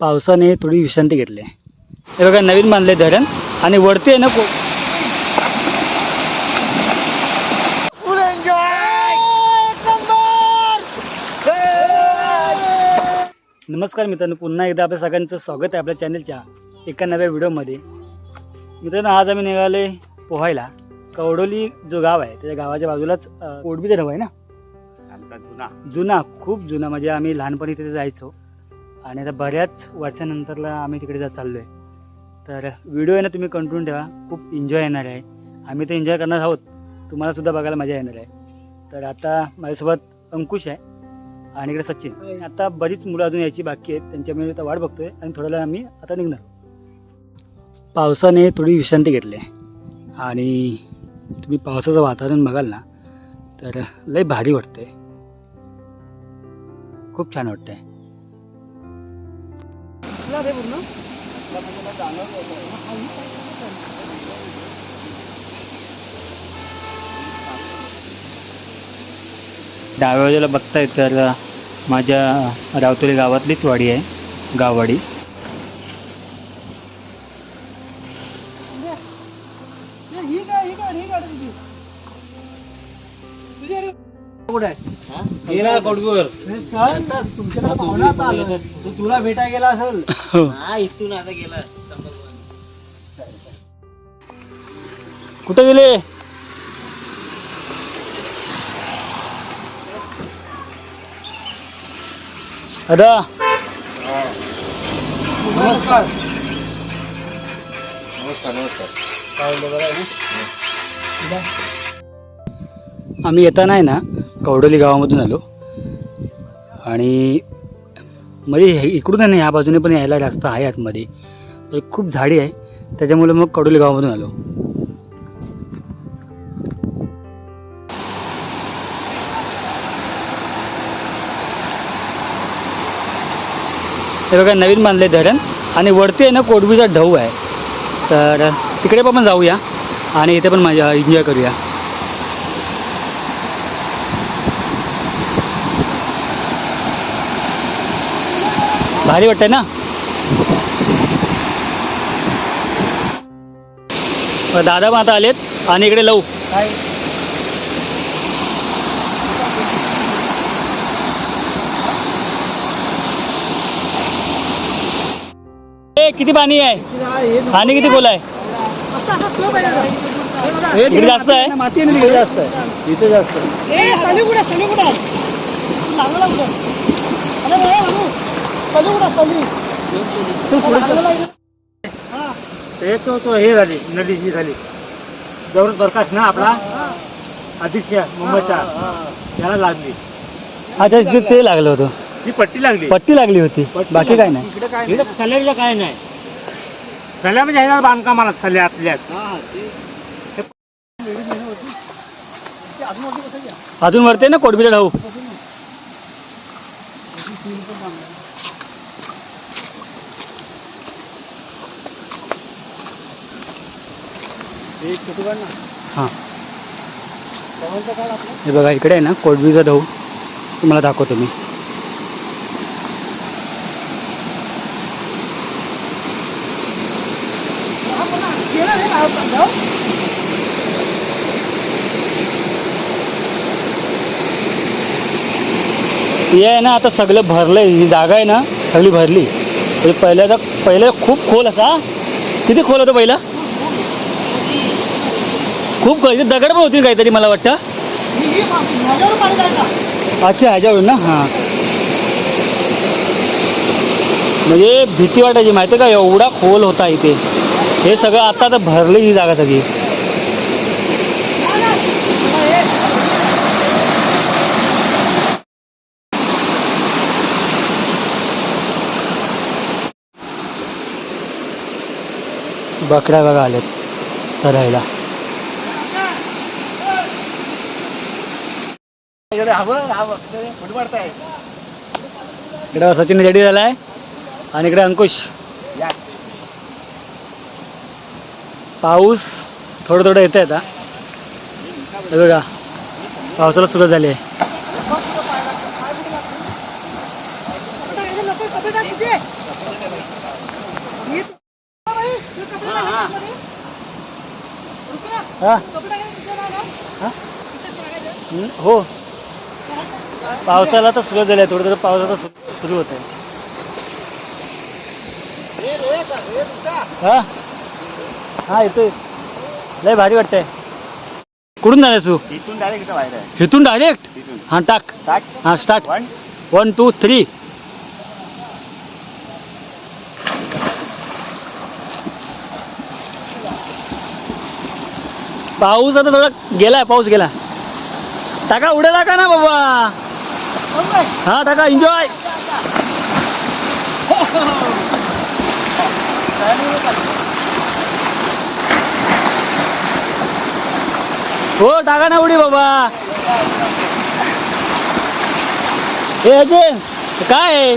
पावसाने थोडी विश्रांती घेतली. आहे हे बघा नवीन बांधले धरण आणि वरती आहे ना को नमस्कार मित्रांनो पुन्हा एकदा आपल्या सगळ्यांचं स्वागत आहे आपल्या चॅनलच्या एका नव्या व्हिडिओमध्ये. मित्रांनो आज आम्ही निघाले पोहायला. कवडोली जो गाव आहे त्याच्या गावाच्या बाजूलाच कोडबीचं ढव आहे ना? जुना. जुना खूप जुना. म्हणजे आम्ही लहानपणी तिथे जायचो. आणि आता बऱ्याच वर्षानंतरला आम्ही तिकडे जात चाललो आहे तर व्हिडिओ आहे ना तुम्ही कंटिन्यू ठेवा. खूप एन्जॉय येणार आहे. आम्ही तर एन्जॉय करणार आहोत. तुम्हाला सुद्धा बघायला मजा येणार आहे. तर आता माझ्यासोबत अंकुश आहे आणि इकडे सचिन. आता बरीच मुलं अजून यायची बाकी आहेत. त्यांच्यामुळे आता वाट बघतोय आणि थोड्या वेळा आम्ही आता निघणार. पावसाने थोडी विश्रांती घेतली. आहे आणि तुम्ही पावसाचं वातावरण बघाल ना तर लय भारी वाटतंय. खूप छान वाटतंय. डाव्या बाजूला बघताय तर माझ्या रावतोली गावातलीच वाडी आहे गाववाडी. तुला भेटाय गेला असेल. हो. इथून आता गेला. कुठे गेले? अदा. नमस्कार. नमस्कार नमस्कार. आम्ही येताना आहे ना कवडोली गावामधून आलो. आणि मध्ये हे- इकडून नाही ह्या बाजूने पण यायला रस्ता आहे आतमध्ये. म्हणजे खूप झाडी आहे. त्याच्यामुळे मग कडोली गावामधून आलो. हे बघा नवीन बांधले धरण. आणि वरती आहे ना कोडबीचा ढऊ आहे. तर तिकडे पण जाऊया. आणि इथे पण मजा एन्जॉय करूया. भारी वाटतंय ना? दादा आता आलेत आणि इकडे लवू ए किती पाणी आहे? पाणी किती खोल आहे? इकडे जास्त आहे? माती आहे जास्त आहे. इथे जास्त आहे. ते तो तो हे झाली नदी झाली. जवळ प्रकाश ना आपला? अध्यक्ष मुंबईचा. त्याला लागली. अच्छा तिथे ते लागलं होतं. ही पट्टी लागली. पट्टी लागली होती. बाकी काय नाही. इकडे काय नाही. सल्या म्हणजे आहे ना बांधकामाला सल्या आतल्यात हा, हा, ते- अजून वरते ना कोडबीला ढाऊ? ना. हां आपला. हे. बघा इकडे आहे ना कोडबीचा ढऊ तुम्हाला दाखवतो मी. हे आहे ना आता सगळं भरलंय. ही जागा आहे ना सगळी भरली. म्हणजे पहिल्याचा पहिले खूप खोल असा. किती खोल होतं पहिला? खूप दगड पण होतील काहीतरी मला वाटतं. अच्छा ह्याच्यावरून ना? हां. म्हणजे भीती वाटायची. माहिती आहे का एवढा खोल होता इथे. हे सगळं आता तर भरली ही जागा सगळी. बकऱ्या बघा आलेत करायला इकडे सचिन रेडी झालाय आणि इकडे अंकुश. पाऊस थोडं थोडं येत आहे आता. हे बघा पावसाला सुरुवात झाली आहे. हा. हा? हं, हो. पावसाला तर सुरुवात झाली आहे. थोडं थोडं पावसाचा सु- सुरू होत आहे. हा? हा येतोय. लय भारी वाटतंय. कुठून झालाय तू? इथून डायरेक्ट बाहेर आहे. इथून डायरेक्ट इथून. हा टाक. टाक. हा start one one two three पाऊस आता थोडा गेलाय पाऊस गेला. टाका उड्या टाका ना बाबा. हा टाका एन्जॉय हो टाका ना उडी बाबा हे अजय काय आहे?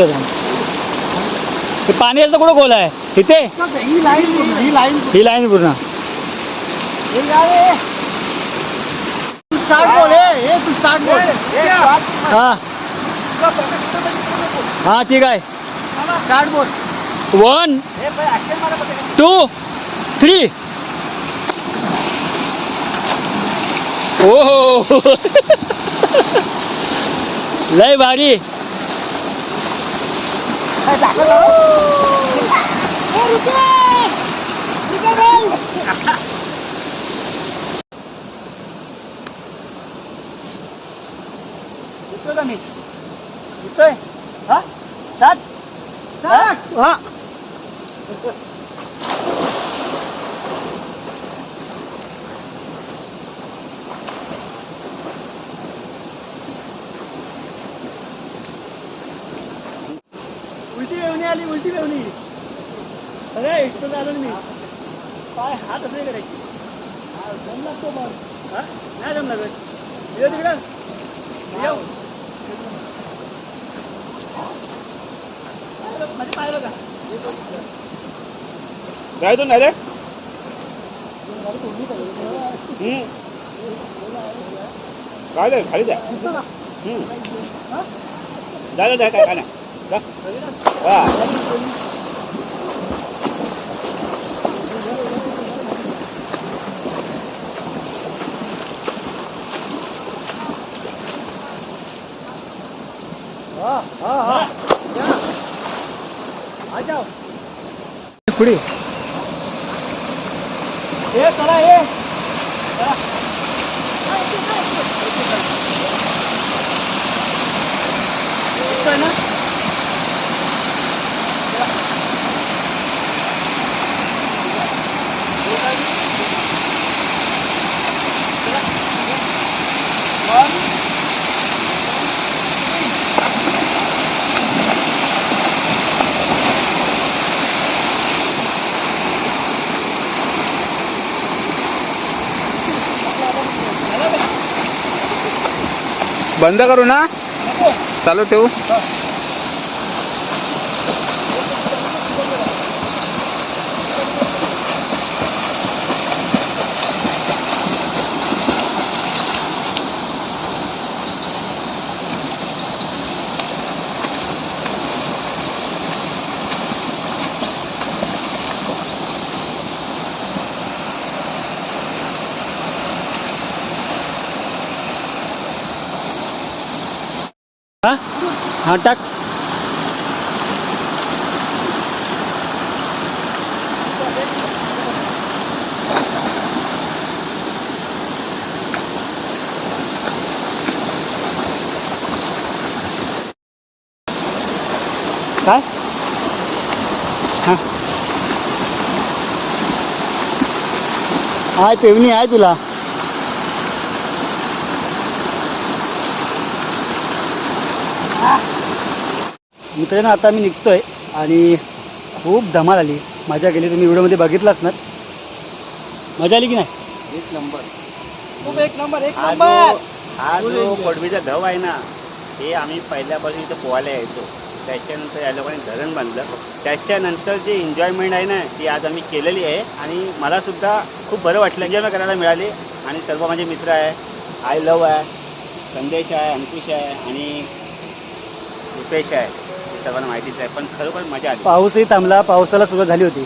तिथे जाऊन. ते पाणी कुठं खोल आहे? इथे? ही लाईन ही लाईन ही लाईन पूर्ण. स्टार्ट हा. हा ठीक आहे. स्टार्ट बोल वन टू थ्री ओ हो लय भारी. येतोय का मी येतोय हा स्टार्ट स्टार्ट हा उलटी वेवणी आली उलटी वेवणी अरे इतकं झालं मी. पाय हात असे करायची हा, जमला तो मग हा नाही जमला गं ये तिकडं येऊ माझे जायचं डायरेक्ट काय नाही खाली जाय हम्म. जायचं नाही काय काय नाही. जा. हा. हा हा हा या. आ जाओ पुढे ये चला ये चला ना बंद करू ना? चालू ठेवू हा हा टाक. काय? हां. आहे पेवणी आहे तुला. मित्रांनो आता आम्ही निघतोय आणि खूप धमाल आली. मजा गेली तुम्ही व्हिडिओमध्ये बघितलाच ना. मजा आली की नाही? एक नंबर. खूप एक नंबर एक हा नंबर. जो हा जो. पडवीचा धव आहे ना हे आम्ही पहिल्यापासून इथं पोहायला यायचो. त्याच्यानंतर या लोकांनी धरण बांधलं. त्याच्यानंतर जे एन्जॉयमेंट आहे ना ती आज आम्ही केलेली आहे. आणि मला सुद्धा खूप बरं वाटलं. एन्जॉय करायला मिळाली. आणि सर्व माझे मित्र आहे. आय लव आहे. संदेश आहे अंकुश आहे आणि रुपेश आहे. सर्वांना माहितीच आहे पण खरोखर मजा आली. पाऊसही थांबला पावसाला सुरुवात झाली होती.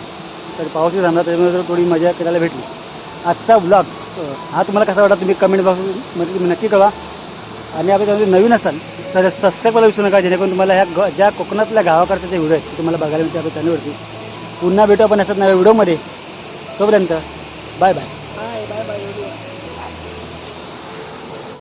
तर पाऊसही थांबला त्याच्यामुळे थोडी मजा करायला भेटली. आजचा ब्लॉग हा तुम्हाला कसा वाटला तुम्ही कमेंट बॉक्समध्ये तुम्ही नक्की कळवा. आणि आपल्या त्यामध्ये नवीन असाल तर सबस्क्राईब करायला विसरू नका जेणेकरून तुम्हाला ह्या ग ज्या कोकणातल्या गावाकडचे जे व्हिडिओ आहेत ते तुम्हाला बघायला मिळते आपल्या चॅनलवरती पुन्हा भेटू आपण असं नव्या व्हिडिओमध्ये तोपर्यंत बाय बाय